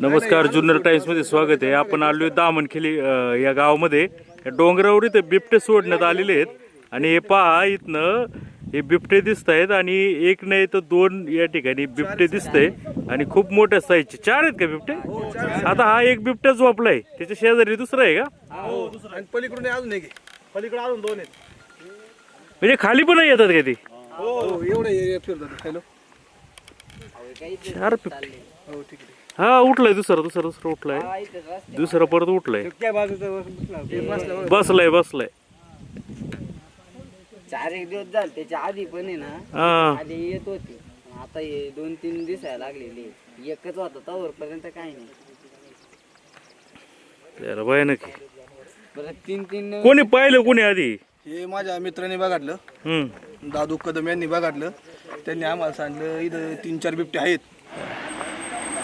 नमस्कार जुन्नर टाइम्समध्ये स्वागत आहे. आपण आलोय दामनखेली अं, या गावामध्ये. या डोंगरावर इथं बिबटे सोडण्यात आलेले आहेत. आणि हे पहा इथनं हे बिबटे दिसत आहेत आणि एक नाही तर दोन या ठिकाणी बिबटे दिसतंय. आणि खूप मोठ्या साईजचे चार आहेत का बिबटे? आता हा एक बिबट्या झोपलाय. त्याच्या शेजारी दुसरा आहे का? आणि पलीकडून अजून एक आहे. पलीकडे अजून दोन आहेत. म्हणजे खाली पण येतात का ते? हो एवढे हे फिरतात. हॅलो. चार हो ठीक आहे. हा उठलाय दुसरा दुसरा दुसरा उठलाय. दुसरा परत उठलाय. त्या बाजूचा बसलाय बसलाय. चार एक दिवस झाले त्याच्या आधी पण आहे ना हा. आधी येत होती. आता हे दोन तीन दिसायला लागलेले. एकच होता तवर पर्यंत काही नाही. त्याला भयानक आहे. परत तीन तीन कोणी पाहिलं कोणी आधी? हे माझ्या मित्राने बघाडलं. हम्म. दादू कदम यांनी बघाडलं. त्यांनी आम्हाला सांगितलं इथं तीन चार बिबटे आहेत.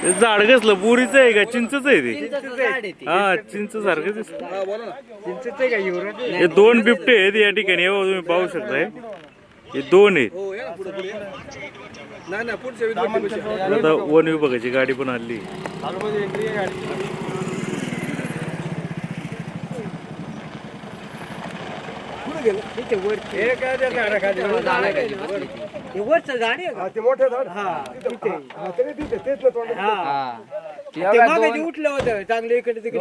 ते झाड कसलं? बोरीचं आहे का? चिंचच आहे ते? चिंचेचं झाड आहे ते. हा चिंच सारखं दिसत. हा बोला ना. हे दोन बिबटे आहेत या ठिकाणी. हे तुम्ही पाहू शकताय. हे दोन आहेत. हो या ना पुढे पुढे नाही नाही पुढच्या? आता वन विभागाची गाडी पण आली वरचं झाड आहे का? ते मोठे झाड हा. ते मागे उठलं होतं चांगलं इकडे तिकडे.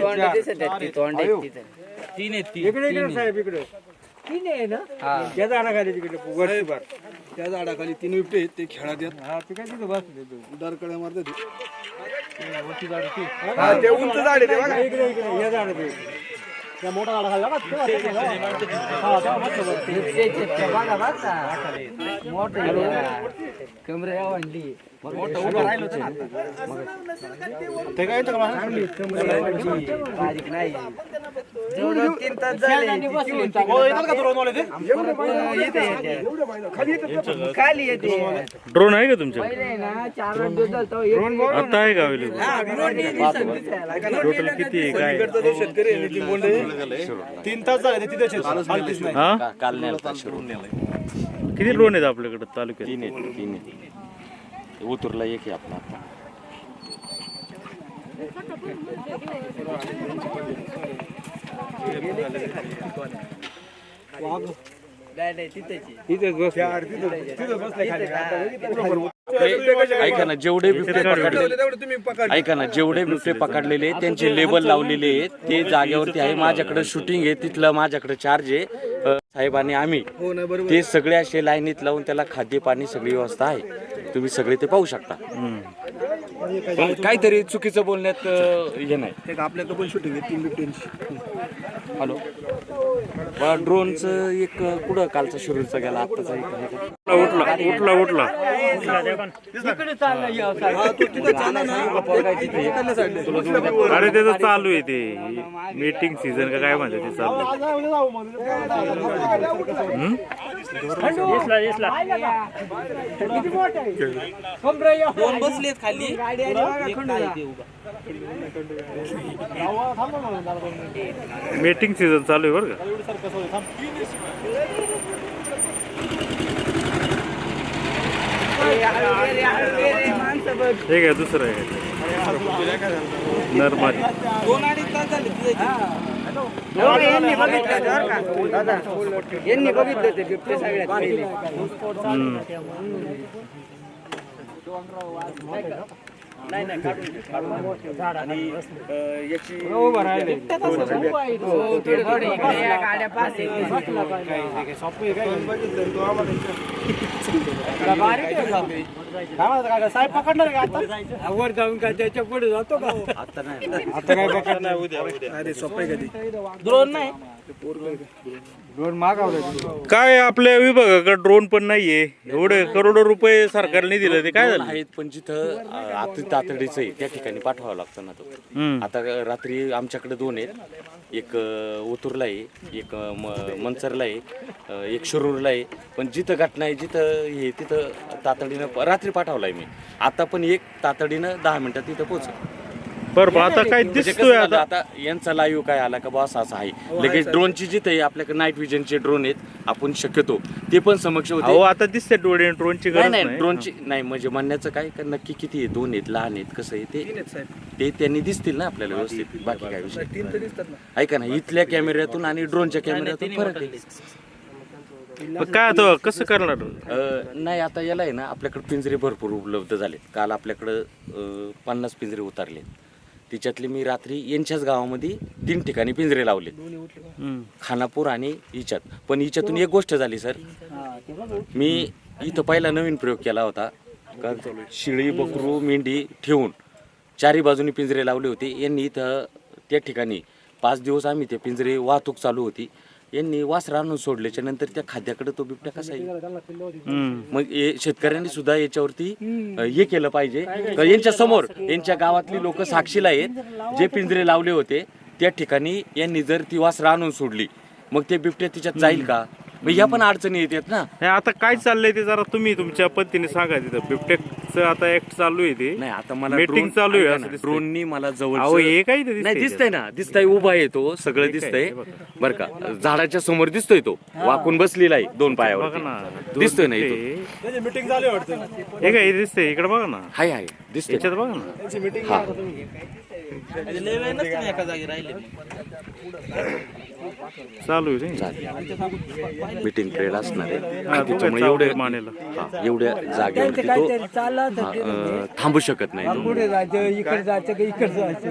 तोंड दिसत आहेत ती, तोंड आहेत तिथं. तीन आहेत तीन. तीन आहे. तीन आहे ना हा. साहेब, त्या झाडाखाली तीन बिबटे आहेत ते खेळात येत दरकड्या मारतात ते. हा, ते उंच झाड आहे ते बघा. बिबट्याचे ते बघा बघा. मोठं आहे जरा. कमरे वाढली बारीक नाही. जेवढं तीन तास झाले. खाली येते. ड्रोन आहे का तुमच्या पहिले ना चार आठ दिवस झाले तेव्हा एक- आता आहे का अवेलेबल. टोटल किती आहे काय? इकडचा जो शेतकरी आहे, नितीन बोंडे, तीन तास झाले ते तिथेच आहेत. हालतीच नाही. हा? काल नेलता शिरून किती ड्रोन आहेत. आपल्याकडे तालुक्यात? तीन आहेत तीन आहेत. उतरला एक आहे आपला आता. ऐका ना जेवढे बिबटे पकडले तेवढे तुम्ही पकड ऐका ना जेवढे बिबटे पकडलेले आहेत, त्यांचे लेबल लावलेले आहेत ते जागेवरती आहे माझ्याकडे शूटिंग आहे तिथलं माझ्याकडे चार्ज आहे. अ, साहेब आणि आम्ही हो ना बरोबर. ते सगळे असे लाईनीत लावून त्याला खाद्य पाणी सगळी व्यवस्था आहे. तुम्ही सगळे ते पाहू शकता. पण काहीतरी चुकीचं बोलण्यात अ, हे नाही. पण शूटिंग आहे तीन बिबट्यांची. हॅलो. ड्रोनचं एक कुठं कालचा शिरूरचा गेला आत्ताचा एक आहे का? उठला उठला उठला अरे त्याचं चालू आहे ते. मीटिंग सीझन का काय म्हणतात ते चालू आहे. हम्म? दोन बसलेत खाली. एक ते उभा. मीटिंग सीझन चालू आहे बरं का? हे काय दुसरं आहे? नरमादी दोन अडीच तास झाले यांनी बघितलं बघितलं ते बिबटे सगळ्यात पहिले हम्म. हो, थोडे थोडे इकडे या गाड्या पास आहेत. वर जाऊन काय त्याच्या पुढे जातो का? अरे सोपं कधी? द्रोण नाही. काय आपल्या विभागाकडे ड्रोन पण नाहीये. एवढे करोडो रुपये सरकारने दिले ते काय झालं? आहेत पण जिथं अति तातडीचं आहे त्या ठिकाणी पाठवावं लागतं ना तो. आता रात्री आमच्याकडे दोन आहेत. एक ओतूरला आहे एक अ, म- मंचरला आहे एक शिरूरला आहे. पण जिथं घटना आहे जिथं हे तिथं तातडीनं रात्री पाठवलं आहे मी. आता पण एक तातडीनं दहा मिनिटात तिथं पोहोच बरं आता काय म्हणजे कसं दिसतोय झालं, आता? आता यांचा लाईव्ह काय आला का बॉस असा आहे. लगेच ड्रोनची जिथे आपल्याकडे नाईट विजनचे ड्रोन आहेत. आपण शक्यतो ते पण समक्ष होते. अहो आता दिसते डोळे ड्रोनची नाही गरज नाही ड्रोनची नाही म्हणजे म्हणण्याचं काय? का नक्की किती आहे? दोन आहेत लहान आहेत कसं आहे तीन ते ते त्यांनी दिसतील ना आपल्याला व्यवस्थित? बाकी काय विषय? तीन तर दिसतात ना. ऐका ना इथल्या कॅमेऱ्यातून आणि ड्रोनच्या कॅमेऱ्यातून फरक आहे. मग काय आता कसं करणार? अं, नाही आता याला आहे ना आपल्याकडे पिंजरे भरपूर उपलब्ध झालेत. काल आपल्याकडं अं, पन्नास पिंजरे उतरले तिच्यातले मी रात्री यांच्याच गावामध्ये तीन ठिकाणी पिंजरे लावले. खानापूर आणि हिच्यात पण हिच्यातून एक गोष्ट झाली सर. मी इथं पहिला नवीन प्रयोग केला होता. का शिळी बकरू मेंढी ठेवून चारी बाजूनी पिंजरे लावले होते. यांनी इथं त्या ठिकाणी पाच दिवस आम्ही ते पिंजरे वाहतूक चालू होती. यांनी वासरा आणून सोडल्याच्या नंतर त्या खाद्याकडे तो बिबट्या कसा येईल? हम्म. मग हे शेतकऱ्यांनी सुद्धा याच्यावरती अ, हे केलं पाहिजे. यांच्या समोर यांच्या गावातली लोक साक्षीला आहेत. जे पिंजरे लावले होते त्या ठिकाणी यांनी जर ती वासरा आणून सोडली मग ते बिबट्या तिच्यात जाईल का? मग ह्या पण अडचणी येतात ना. नाही आता काय चाललंय ते जरा तुम्ही तुमच्या पद्धतीने सांगा तिथं. बिबटेकचं आता ऍक्ट चालू आहे ते. नाही आता मला Meeting drone- चालू आहे ऐका असं ना, दिसतंय. ड्रोननी मला जवळ हे काय ते नाही दिसतंय? ना दिसतंय उभा आहे तो सगळं दिसतंय. बर का झाडाच्या समोर दिसतोय तो वाकून बसलेला आहे दोन बघा पायावर ना दिसतोय ना इथं. ते- हे काय दिसतंय इकडे बघा ना. हाय हाय दिसतोय. याच्यात बघा ना. हा. चालू आहे रे. मीटिंग ट्रेल असणार आहे त्याच्यामुळे एवढे मानेला हा, एवढ्या जागेवरती तो हा, अं, थांबू शकत नाही तो. पुढे जायचं इकडे जायचं का इकडे जायचं.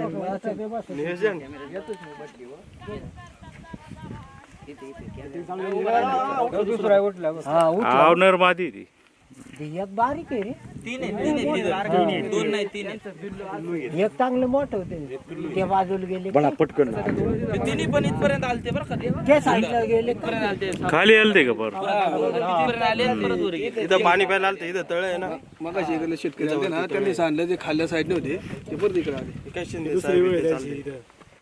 दुसरा उठला. हा उठ आवनर मादी ती एक बारीक आहे रे. एक चांगलं मोठं होते ते बाजूला गेले बळा पटकन. तिन्ही पण इथपर्यंत आलते बरं का? ते ते साईडला गेले आलते. खाली आलं ते का बरं तिथपर्यंत आले आणि परत वर गेले. इथं पाणी प्यायला आलं इथं तळ आहे ना. मग शेतकरी ना त्यांनी सांडलं जे खाल्ल्या साईडने होते ते परत इकडे आले.